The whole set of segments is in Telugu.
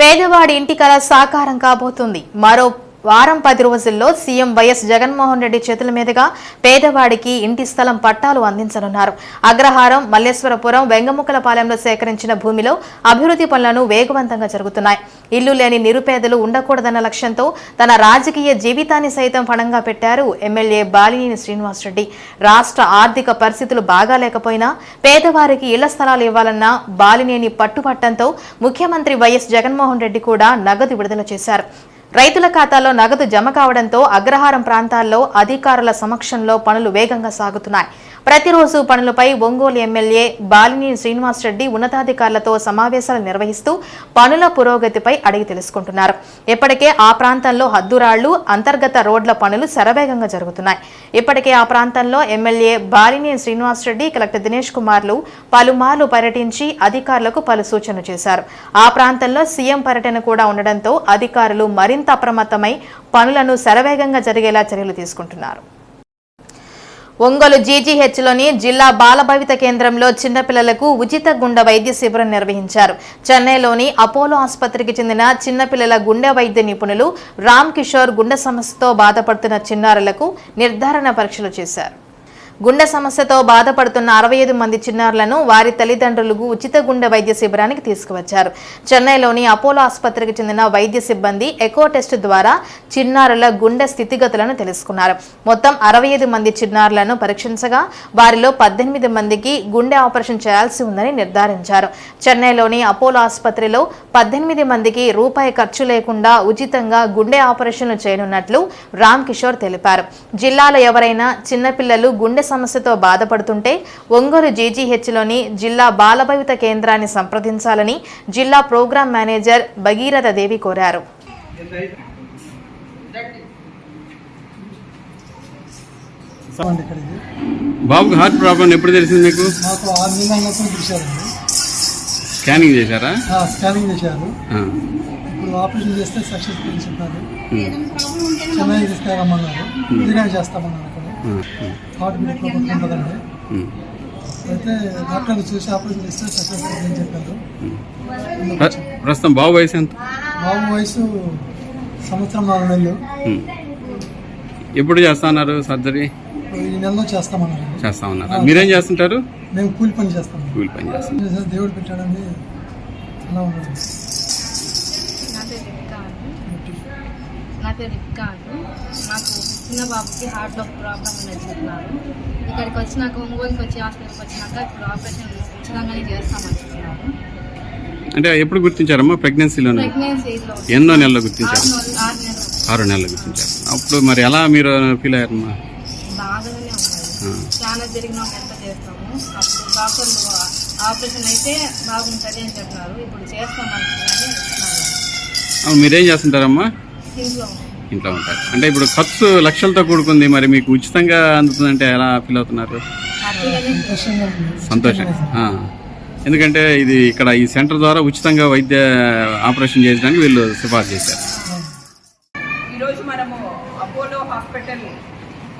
పేదవాడి ఇంటి కల సాకారం కాబోతుంది. మరో వారం పది రోజుల్లో సీఎం వైఎస్ జగన్మోహన్ రెడ్డి చేతుల మీదుగా పేదవాడికి ఇంటి స్థలం పట్టాలు అందించనున్నారు. అగ్రహారం మల్లేశ్వరపురం వెంగముకలపాలెంలో సేకరించిన భూమిలో అభివృద్ధి పనులను వేగవంతంగా జరుగుతున్నాయి. ఇల్లు లేని నిరుపేదలు ఉండకూడదన్న లక్ష్యంతో తన రాజకీయ జీవితాన్ని సైతం పణంగా పెట్టారు ఎమ్మెల్యే బాలినేని శ్రీనివాసరెడ్డి. రాష్ట్ర ఆర్థిక పరిస్థితులు బాగాలేకపోయినా పేదవారికి ఇళ్ళ స్థలాలు ఇవ్వాలన్న బాలినేని పట్టుపట్టంతో ముఖ్యమంత్రి వైఎస్ జగన్మోహన్ రెడ్డి కూడా నగదు విడుదల చేశారు. రైతుల ఖాతాలో నగదు జమ కావడంతో అగ్రహారం ప్రాంతాల్లో అధికారుల సమక్షంలో పనులు వేగంగా సాగుతున్నాయి. ప్రతిరోజు పనులపై ఒంగోలు ఎమ్మెల్యే బాలినేని శ్రీనివాసరెడ్డి ఉన్నతాధికారులతో సమావేశాలు నిర్వహిస్తూ పనుల పురోగతిపై అడిగి తెలుసుకుంటున్నారు. ఇప్పటికే ఆ ప్రాంతంలో హద్దురాళ్ళు అంతర్గత రోడ్ల పనులు శరవేగంగా జరుగుతున్నాయి. ఇప్పటికే ఆ ప్రాంతంలో ఎమ్మెల్యే బాలినేని శ్రీనివాసరెడ్డి కలెక్టర్ దినేష్ కుమార్లు పలుమార్లు పర్యటించి అధికారులకు పలు సూచనలు చేశారు. ఆ ప్రాంతంలో సీఎం పర్యటన కూడా ఉండడంతో అధికారులు మరింత అప్రమత్తమై పనులను శరవేగంగా జరిగేలా చర్యలు తీసుకుంటున్నారు. ఒంగోలు జీజీహెచ్లోని జిల్లా బాలభవిత కేంద్రంలో చిన్నపిల్లలకు ఉచిత గుండె వైద్య శిబిరం నిర్వహించారు. చెన్నైలోని అపోలో ఆసుపత్రికి చెందిన చిన్నపిల్లల గుండె వైద్య నిపుణులు రామ్ కిషోర్ గుండె సమస్యతో బాధపడుతున్న చిన్నారులకు నిర్ధారణ పరీక్షలు చేశారు. గుండె సమస్యతో బాధపడుతున్న అరవై ఐదు మంది చిన్నారులను వారి తల్లిదండ్రులకు ఉచిత గుండె వైద్య శిబిరానికి తీసుకువచ్చారు. చెన్నైలోని అపోలో ఆసుపత్రికి చెందిన వైద్య సిబ్బంది ఎకో టెస్ట్ ద్వారా చిన్నారుల గుండె స్థితిగతులను తెలుసుకున్నారు. మొత్తం అరవై ఐదు మంది చిన్నారులను పరీక్షించగా వారిలో పద్దెనిమిది మందికి గుండె ఆపరేషన్ చేయాల్సి ఉందని నిర్ధారించారు. చెన్నైలోని అపోలో ఆసుపత్రిలో పద్దెనిమిది మందికి రూపాయి ఖర్చు లేకుండా ఉచితంగా గుండె ఆపరేషన్లు చేయనున్నట్లు రామ్ కిషోర్ తెలిపారు. జిల్లాలో ఎవరైనా చిన్నపిల్లలు గుండె సమస్యతో బాధపడుతుంటే ఒంగోలు జీజీహెచ్లోని జిల్లా బాలభవిత కేంద్రాన్ని సంప్రదించాలని జిల్లా ప్రోగ్రాం మేనేజర్ భగీరథ దేవి కోరారు. బాబుకి హార్ట్ ప్రాబ్లం ఎప్పుడు తెలిసింది మీకు? స్కానింగ్ చేశారా? ఆ, స్కానింగ్ చేశారు. ఆ. ఇప్పుడు ఆపరేషన్ చేస్తే సక్సెస్ఫుల్ చెప్పారు. చెన్నై తీసుకురమ్మన్నారు చేస్తామన్నారు. Heart beat. అయితే చూసి ఆపరేషన్ చేస్తే సక్సెస్ఫుల్ అని చెప్పారు. ప్ర- ప్రస్తుతం బాబు వయసు ఎంత? బాబు వయసు సంవత్సరం నాలుగు నెలలు. ఎప్పుడు చేస్తున్నారు సర్జరీ? ఇప్పుడు ఈ నెలలో చేస్తామన్నారు. చేస్తా ఉన్నారా మీరేం చేస్తుంటారు? మేము కూలి పని చేస్తాము కూలి పని చేస్తారు దేవుడు పెట్టాడని అలా పేరు రిక్కా అండి నాకు చిన్న బాబుకి హార్ట్లో ప్రాబ్లం ఉన్నది చెప్పినారు ఇక్కడికి వచ్చినాక ఒంగోలుకి వచ్చి హాస్పిటల్కి వచ్చినాక ఇప్పుడు ఆపరేషన్ ఉచితంగానే చేస్తామని చెప్పినారు అంటే ఎప్పుడు గుర్తించారమ్మా? ప్రెగ్నెన్సీలో ప్రెగ్నెన్సీలో ఎన్నో నెలలు గుర్తించారు? ఆరు నెలలు ఆరు నెలలు. గుర్తించారు. అప్పుడు మరి ఎలా మీరు ఫీల్ అయ్యారమ్మా? బాగానే ఉన్నది ఆ. చాలా జరిగిన ఎంత చేస్తాము. అప్పుడు డాక్టర్లు ఆపరేషన్ అయితే బాగుంటుంది అని చెప్పినారు ఇప్పుడు చేస్తామని చెప్తున్నారు మీరేం చేస్తుంటారమ్మా? ఇంట్లో. ఇంట్లో ఉంటారు. అంటే ఇప్పుడు ఖర్చు లక్షలతో కూడుకుంది మరి మీకు ఉచితంగా అందుతుందంటే ఎలా ఫీల్ అవుతున్నారు? సంతోషం. ఎందుకంటే ఇది ఇక్కడ ఈ సెంటర్ ద్వారా ఉచితంగా వైద్య ఆపరేషన్ చేయడానికి వీళ్ళు సిఫార్సు చేశారు. ఈరోజు మనము అపోలో హాస్పిటల్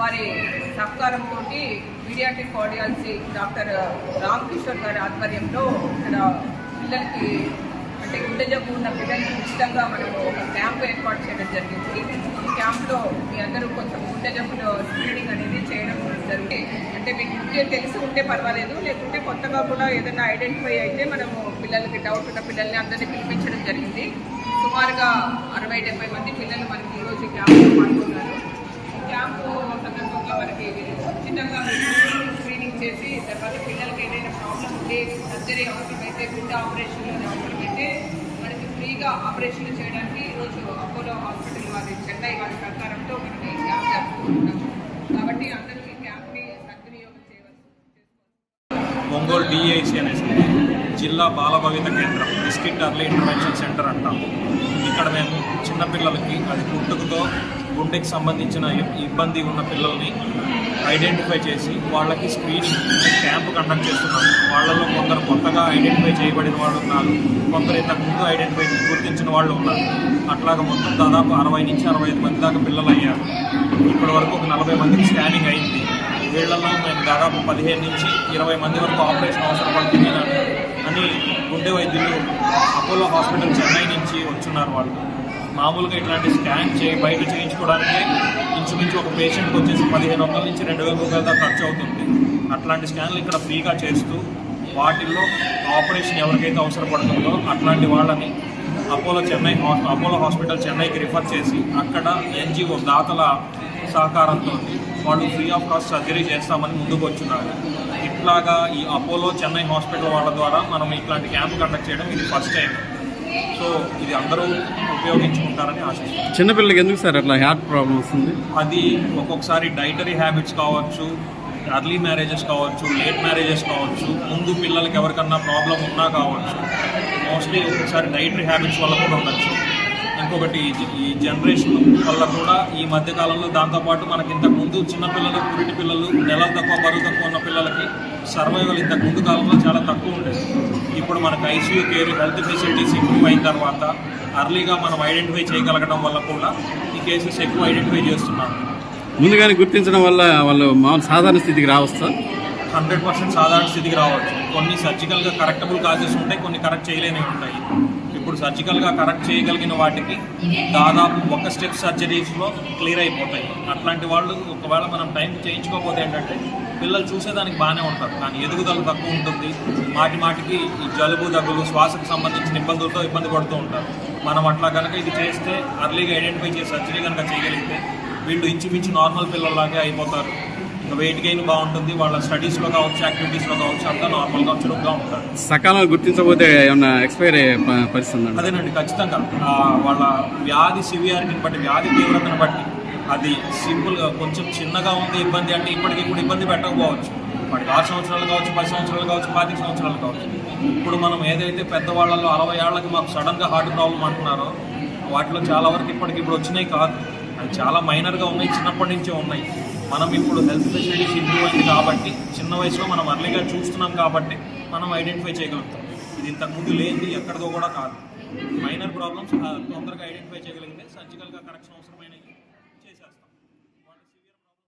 వారి సహకారంతో paediatric cardiology doctor Ram Kishore గారి ఆధ్వర్యంలో ఇక్కడ పిల్లలకి గుండె జబ్బు ఉన్న పిల్లలకి ఉచితంగా మనము ఒక క్యాంప్ ఏర్పాటు చేయడం జరిగింది. ఈ క్యాంప్లో మీ అందరూ కొంచెం గుండె జబ్బులో స్క్రీనింగ్ అనేది చేయడం జరిగింది. అంటే మీకు ముందే తెలిసి ఉంటే పర్వాలేదు లేకుంటే కొత్తగా కూడా ఏదైనా ఐడెంటిఫై అయితే మనము పిల్లలకి డౌట్ ఉన్న పిల్లల్ని అందరినీ పిలిపించడం జరిగింది. సుమారుగా అరవై డెబ్బై మంది పిల్లలు మనకి ఈరోజు క్యాంప్లో పాల్గొన్నారు. ఈ క్యాంపు సందర్భంగా మనకి ఉచితంగా చేసి తర్వాత పిల్లలకి ఏదైనా ప్రాబ్లం ఉంటే సర్జరీ అవసరమైతే గుండె ఆపరేషన్ అయితే మనకి ఫ్రీగా ఆపరేషన్లు చేయడానికి ఈరోజు అపోలో హాస్పిటల్ వారి చెన్నై వారి సహకారంతో మనకి ఈ క్యాంప్ జరుపుకుంటున్నాము కాబట్టి అందరూ ఈ క్యాంప్ని సద్వినియోగం చేయవలసి ఒంగోలు డిఐసి అనేసి జిల్లా బాలభవిత కేంద్రం డిస్ట్రిక్ట్ అర్లీ ఇంటర్వెన్షన్ సెంటర్ అంటాం. ఇక్కడ మేము చిన్నపిల్లలకి అది పుట్టుకతో గుండెకి సంబంధించిన ఇబ్బంది ఉన్న పిల్లల్ని ఐడెంటిఫై చేసి వాళ్ళకి స్క్రీనింగ్ క్యాంప్ కండక్ట్ చేస్తున్నాం వాళ్ళలో కొందరు కొత్తగా ఐడెంటిఫై చేయబడిన వాళ్ళు ఉన్నారు. కొందరు ఇంతకుముందు ఐడెంటిఫై గుర్తించిన వాళ్ళు ఉన్నారు. అట్లాగా మొత్తం దాదాపు అరవై నుంచి అరవై ఐదు మంది దాకా పిల్లలు అయ్యారు. ఇప్పటి వరకు ఒక నలభై మందికి స్కానింగ్ అయింది. వీళ్ళలో మేము దాదాపు పదిహేను నుంచి ఇరవై మంది వరకు ఆపరేషన్ అవసరం పడుతుంది అని- అని గుండె వైద్యులు అపోలో హాస్పిటల్ చెన్నై నుంచి వచ్చున్నారు వాళ్ళు. మామూలుగా ఇట్లాంటి స్కాన్ చేయి బయట చేయించుకోవడానికి ఇంచుమించు ఒక పేషెంట్కి వచ్చేసి పదిహేను వందల నుంచి రెండు వేల రూపాయల దాకా ఖర్చు అవుతుంది. అట్లాంటి స్కాన్లు ఇక్కడ ఫ్రీగా చేస్తూ వాటిల్లో ఆపరేషన్ ఎవరికైతే అవసరపడుతుందో అట్లాంటి వాళ్ళని అపోలో చెన్నై హాస్- అపోలో హాస్పిటల్ చెన్నైకి రిఫర్ చేసి అక్కడ ఎన్జిఓ దాతల సహకారంతో వాళ్ళు ఫ్రీ ఆఫ్ కాస్ట్ సర్జరీ చేస్తామని ముందుకు వచ్చినారు. ఇట్లాగా ఈ అపోలో చెన్నై హాస్పిటల్ వాళ్ళ ద్వారా మనం ఇట్లాంటి క్యాంప్ కండక్ట్ చేయడం ఇది ఫస్ట్ టైం సో ఇది అందరూ ఉపయోగించుకుంటారని ఆశిస్తున్నాను చిన్నపిల్లలకి ఎందుకు సార్ అట్లా హార్ట్ ప్రాబ్లం వస్తుంది? అది ఒక్కొక్కసారి డైటరీ హ్యాబిట్స్ కావచ్చు అర్లీ మ్యారేజెస్ కావచ్చు లేట్ మ్యారేజెస్ కావచ్చు ముందు పిల్లలకి ఎవరికన్నా ప్రాబ్లం ఉన్నా కావచ్చు మోస్ట్లీ ఒక్కొక్కసారి డైటరీ హ్యాబిట్స్ వల్ల కూడా ఉండొచ్చు. ఇంకొకటి ఈ- జనరేషన్ వల్ల కూడా ఈ మధ్య కాలంలో దాంతోపాటు మనకి ఇంతకు ముందు చిన్న పిల్లలు పురిటి పిల్లలు నెల తక్కువ బరువు తక్కువ ఉన్న పిల్లలకి సర్వైవల్ ఇంతకు ముందు కాలంలో చాలా తక్కువ ఉండేది. ఇప్పుడు మనకు ICU care health facilities improve అయిన తర్వాత అర్లీగా మనం ఐడెంటిఫై చేయగలగడం వల్ల కూడా ఈ కేసెస్ ఎక్కువ ఐడెంటిఫై చేస్తున్నాం ముందుగానే గుర్తించడం వల్ల వాళ్ళు మామూలు సాధారణ స్థితికి రావచ్చా? హండ్రెడ్ పర్సెంట్ సాధారణ స్థితికి రావచ్చు. కొన్ని సర్జికల్గా కరెక్టబుల్ కాజెస్ ఉంటాయి కొన్ని కరెక్ట్ చేయలేనివి ఉంటాయి. సర్జికల్గా కరెక్ట్ చేయగలిగిన వాటికి దాదాపు ఒక స్టెప్ సర్జరీస్లో క్లియర్ అయిపోతాయి. అట్లాంటి వాళ్ళు ఒకవేళ మనం టైం చేయించుకోకపోతే ఏంటంటే పిల్లలు చూసేదానికి బాగానే ఉంటారు. కానీ ఎదుగుదల తక్కువ ఉంటుంది. మాటి మాటికి ఈ జలుబు దగ్గులు శ్వాసకు సంబంధించిన ఇబ్బందులతో ఇబ్బంది పడుతూ ఉంటారు. మనం అట్లా కనుక ఇది చేస్తే అర్లీగా ఐడెంటిఫై చేసి సర్జరీ కనుక చేయగలిగితే వీళ్ళు ఇంచుమించు నార్మల్ పిల్లల్లాగే అయిపోతారు. వెయిట్ గెయిన్ బాగుంటుంది. వాళ్ళ స్టడీస్లో కావచ్చు యాక్టివిటీస్లో కావచ్చు అంతా నార్మల్గా చురుగ్గా ఉంటారు. సకాలంలో గుర్తించకపోతే ఏమన్నా ఎక్స్పైర్ అయ్యే పరిస్థితి అదేనండి ఖచ్చితంగా. వాళ్ళ వ్యాధి సివియారిటీని బట్టి వ్యాధి తీవ్రతను బట్టి అది సింపుల్గా కొంచెం చిన్నగా ఉంది ఇబ్బంది అంటే ఇప్పటికి ఇప్పుడు ఇబ్బంది పెట్టకపోవచ్చు. వాడికి ఆరు సంవత్సరాలు కావచ్చు పది సంవత్సరాలు కావచ్చు పాతిక సంవత్సరాలు కావచ్చు. ఇప్పుడు మనం ఏదైతే పెద్దవాళ్ళలో అరవై ఏళ్ళకి మాకు సడన్గా హార్ట్ ప్రాబ్లం అంటున్నారో వాటిలో చాలా వరకు ఇప్పటికి ఇప్పుడు వచ్చినాయి కాదు. అవి చాలా మైనర్గా ఉన్నాయి చిన్నప్పటి నుంచే ఉన్నాయి. మనం ఇప్పుడు హెల్త్ ఫెసిలిటీస్ ఇంప్రూవ్ అయింది కాబట్టి చిన్న వయసులో మనం అర్లీగా చూస్తున్నాం కాబట్టి మనం ఐడెంటిఫై చేయగలుగుతాం. ఇది ఇంతకుముందు లేనిది ఎక్కడిదో కూడా కాదు. మైనర్ ప్రాబ్లమ్స్ తొందరగా ఐడెంటిఫై చేయగలిగితే సర్జికల్గా కరెక్షన్ అవసరం